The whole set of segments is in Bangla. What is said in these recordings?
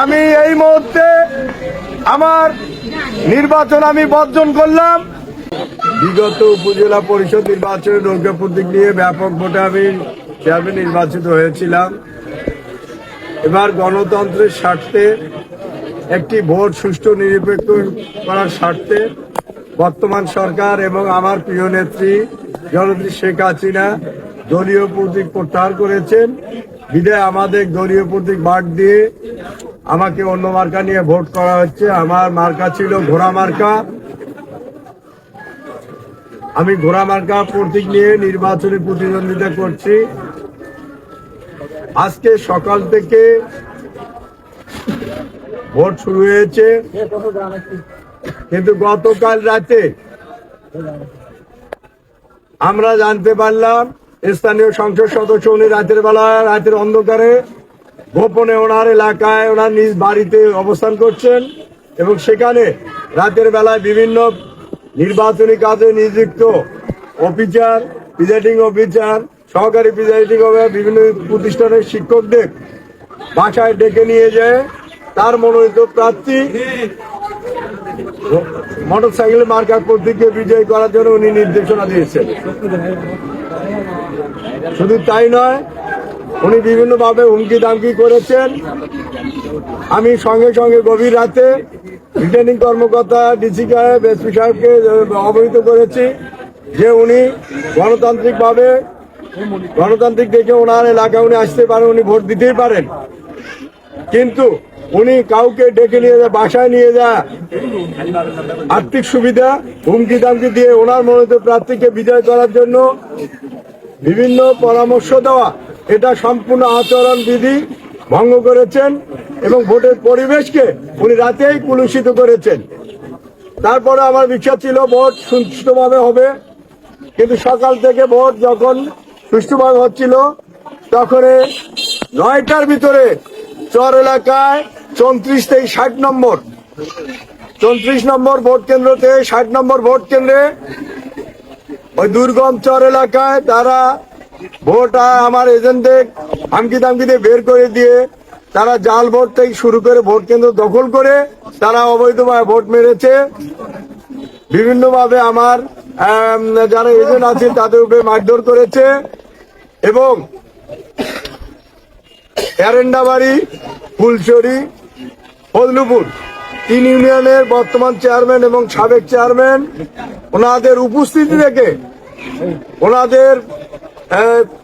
আমি এই মুহূর্তে আমার নির্বাচন আমি বর্জন করলাম। বিগত উপজেলা পরিষদ নির্বাচনে নৌকা প্রতীক নিয়ে ব্যাপক ভোটে আমি চেয়ারম্যান নির্বাচিত হয়েছিলাম। এবার গণতন্ত্রের স্বার্থে একটি ভোট সুষ্ঠু নিরপেক্ষ করার স্বার্থে বর্তমান সরকার এবং আমার প্রিয় নেত্রী জননেত্রী শেখ হাসিনা দলীয় প্রতীক প্রত্যাহার করেছেন। বিদায় আমাদের দলীয় প্রতীক বাদ দিয়ে আমাকে অন্য মার্কা নিয়ে ভোট করা হচ্ছে। আমার মার্কা ছিল ঘোড়া মার্কা। আমি ঘোড়া মার্কা প্রতীক নিয়ে নির্বাচনী প্রতিদ্বন্দ্বিতা করছি। আজকে সকাল থেকে ভোট শুরু হয়েছে। কিন্তু গতকাল রাতে আমরা জানতে পারলাম, স্থানীয় সংসদ সদস্য উনি রাতের বেলা, রাতের অন্ধকারে গোপনে ওনার এলাকায় ওনার নিজ বাড়িতে অবস্থান করছেন এবং সেখানে রাতের বেলায় বিভিন্ন নির্বাচনী কাজে নিযুক্ত অফিসার প্রিজাইডিং অফিসার সহকারী প্রিজাইডিং অফিসার বিভিন্ন প্রতিষ্ঠানের শিক্ষকদের বাসায় ডেকে নিয়ে যায় তার মনোনীত প্রার্থী মোটর সাইকেল মার্কার প্রতীককে বিজয়ী করার জন্য উনি নির্দেশনা দিয়েছেন। শুধু তাই নয় উনি বিভিন্নভাবে হুমকি দামকি করেছেন। আমি সঙ্গে সঙ্গে গভীর রাতে রিটার্নিং কর্মকর্তা ডিসি সাহেব, এসপি সাহেবকে অবহিত করেছি যে উনি গণতান্ত্রিকভাবে, গণতান্ত্রিক দেখে ওনার এলাকায় উনি আসতে পারেন, উনি ভোট দিতেই পারেন। কিন্তু উনি কাউকে ডেকে নিয়ে যা, বাসায় নিয়ে যা, আর্থিক সুবিধা, হুমকি দামকি দিয়ে ওনার মনোনীত প্রার্থীকে বিজয় করার জন্য বিভিন্ন পরামর্শ দেওয়া এটা সম্পূর্ণ আচরণ বিধি ভঙ্গ করেছেন এবং ভোটের পরিবেশকে উনি রাতেই কুলুষিত করেছেন। তারপরে আমার বিশ্বাস ছিল ভোট সুষ্ঠুভাবে হবে, কিন্তু সকাল থেকে ভোট যখন সুষ্ঠুভাবে হচ্ছিল, তখন নয়টার ভিতরে চর এলাকায় চৌত্রিশ থেকে ষাট নম্বর, চৌত্রিশ নম্বর ভোট কেন্দ্রতে ষাট নম্বর ভোট কেন্দ্রে ওই দুর্গম চর এলাকায় তারা ভোট আহ, আমার এজেন্টদের হামকি দামকি দিয়ে বের করে দিয়ে তারা জাল ভোট থেকে শুরু করে ভোট কেন্দ্র দখল করে তারা অবৈধভাবে ভোট মেরেছে। বিভিন্নভাবে আমার যারা এজেন্ট আছে তাদের উপরে মারধর করেছে এবং এরেন্ডাবাড়ি ফুলচুরি ফজলুপুর তিন ইউনিয়নের বর্তমান চেয়ারম্যান এবং সাবেক চেয়ারম্যান ওনাদের উপস্থিতি থেকে ওনাদের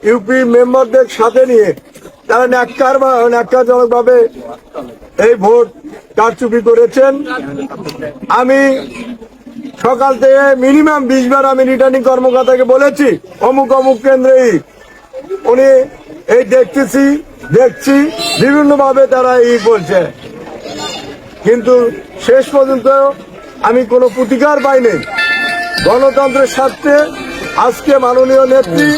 ইউপি মেম্বারদের সাথে নিয়ে। তারা ন্যাক্কার বা ন্যাক্কারজনক ভাবে এই ভোট কারচুপি করেছেন। আমি সকাল থেকে মিনিমাম বিশ বার আমি রিটার্নিং কর্মকর্তাকে বলেছি, অমুক অমুক কেন্দ্রেই। উনি এই দেখতেছি, দেখছি, বিভিন্নভাবে তারা এই বলছে। কিন্তু শেষ পর্যন্ত আমি কোনো প্রতিকার পাইনি। গণতন্ত্রের স্বার্থে আজকে মাননীয় নেত্রী,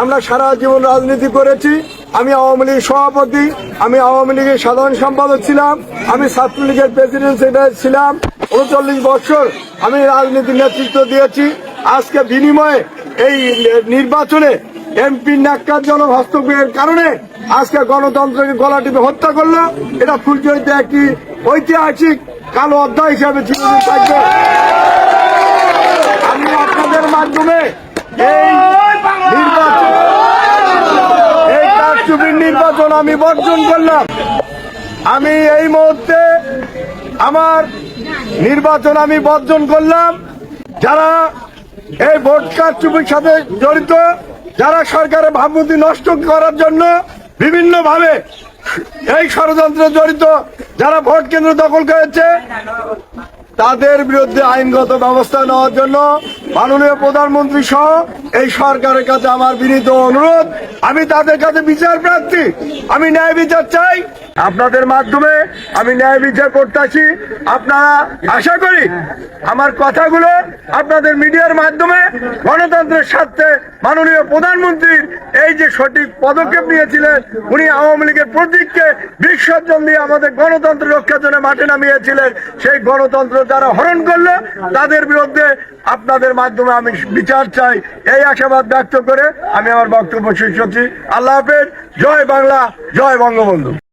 আমরা সারা জীবন রাজনীতি করেছি, আমি আওয়ামী লীগের সভাপতি, আমি আওয়ামী লীগের সাধারণ সম্পাদক ছিলাম, আমি ছাত্রলীগের প্রেসিডেন্ট সেক্রেটারি ছিলাম, উনচল্লিশ বছর আমি রাজনীতির নেতৃত্ব দিয়েছি। আজকে বিনিময়ে এই নির্বাচনে এমপি ন্যাক্কারজনক হস্তক্ষেপের কারণে আজকে গণতন্ত্রকে গলা টিপে হত্যা করল। এটা ফুলচরিতে একটি ঐতিহাসিক কালো অধ্যায় হিসাবে থাকবে। আমি আপনাদের মাধ্যমে এই নির্বাচন এই কারচুপির নির্বাচন আমি বর্জন করলাম। আমি এই মুহূর্তে আমার নির্বাচন আমি বর্জন করলাম। যারা এই ভোট কারচুপির সাথে জড়িত, যারা সরকারের ভাবমূর্তি নষ্ট করার জন্য বিভিন্ন ভাবে এই ষড়যন্ত্রে জড়িত, যারা ভোট কেন্দ্র দখল করেছে, তাদের বিরুদ্ধে আইনগত ব্যবস্থা নেওয়ার জন্য মাননীয় প্রধানমন্ত্রী সহ এই সরকারের কাছে আমার বিনীত অনুরোধ। আমি তাদের কাছে বিচার প্রার্থী। আমি ন্যায় বিচার চাই। আপনাদের মাধ্যমে আমি ন্যায় বিচার করতে আসি। আপনারা আশা করি আমার কথাগুলো আপনাদের মিডিয়ার মাধ্যমে গণতন্ত্রের স্বার্থে মাননীয় প্রধানমন্ত্রীর এই যে সঠিক পদক্ষেপ নিয়েছিলেন, উনি আওয়ামী লীগের প্রতীককে বিসর্জন দিয়ে আমাদের গণতন্ত্র রক্ষার জন্য মাঠে নামিয়েছিলেন। সেই গণতন্ত্র যারা হরণ করল, তাদের বিরুদ্ধে আপনাদের মাধ্যমে আমি বিচার চাই। এই আশাবাদ ব্যক্ত করে আমি আমার বক্তব্য শেষ করছি। আল্লাহ হাফেজ। জয় বাংলা, জয় বঙ্গবন্ধু।